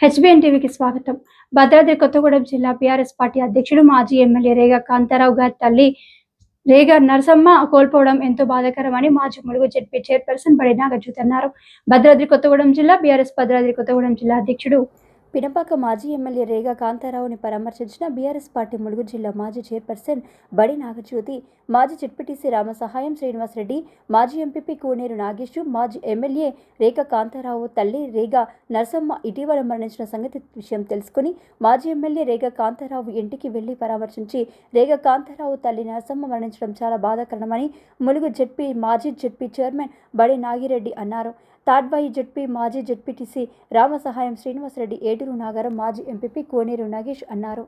HBN టీవీకి స్వాగతం. భద్రాద్రి కొత్తగూడెం జిల్లా బీఆర్ఎస్ పార్టీ అధ్యక్షుడు మాజీ ఎమ్మెల్యే రేగా కాంతారావు గారి తల్లి రేగా నరసమ్మ కోల్పోవడం ఎంతో బాధాకరమని మాజీ ములుగు జెడ్పీ చైర్పర్సన్ బడి నాగజ్యోతి అన్నారు. భద్రాద్రి కొత్తగూడెం జిల్లా బీఆర్ఎస్ భద్రాద్రి కొత్తగూడెం జిల్లా అధ్యక్షుడు పినపాక మాజీ ఎమ్మెల్యే రేగా కాంతారావుని పరామర్శించిన బీఆర్ఎస్ పార్టీ ములుగు జిల్లా మాజీ చైర్పర్సన్ బడి నాగజ్యోతి మాజీ చిట్పిటిసి రామ సహాయం శ్రీనివాసరెడ్డి మాజీ ఎంపీపీ కోనేరు నాగేశు మాజీ ఎమ్మెల్యే రేఖ కాంతారావు తల్లి రేగా నరసమ్మ ఇటీవల మరణించిన సంగతి విషయం తెలుసుకుని మాజీ ఎమ్మెల్యే రేగ కాంతారావు ఇంటికి వెళ్ళి పరామర్శించి రేగ కాంతారావు తల్లి నరసమ్మ మరణించడం చాలా బాధాకరమని ములుగు జెడ్పీ మాజీ జెడ్పీ చైర్మన్ బడి నాగిరెడ్డి అన్నారు. తాడ్వాయి జడ్పీ మాజీ జడ్పీటీసీ రామసహాయం శ్రీనివాసరెడ్డి ఏటూరు నాగారం మాజీ ఎంపీపీ కోనేరు నాగేష్ అన్నారు.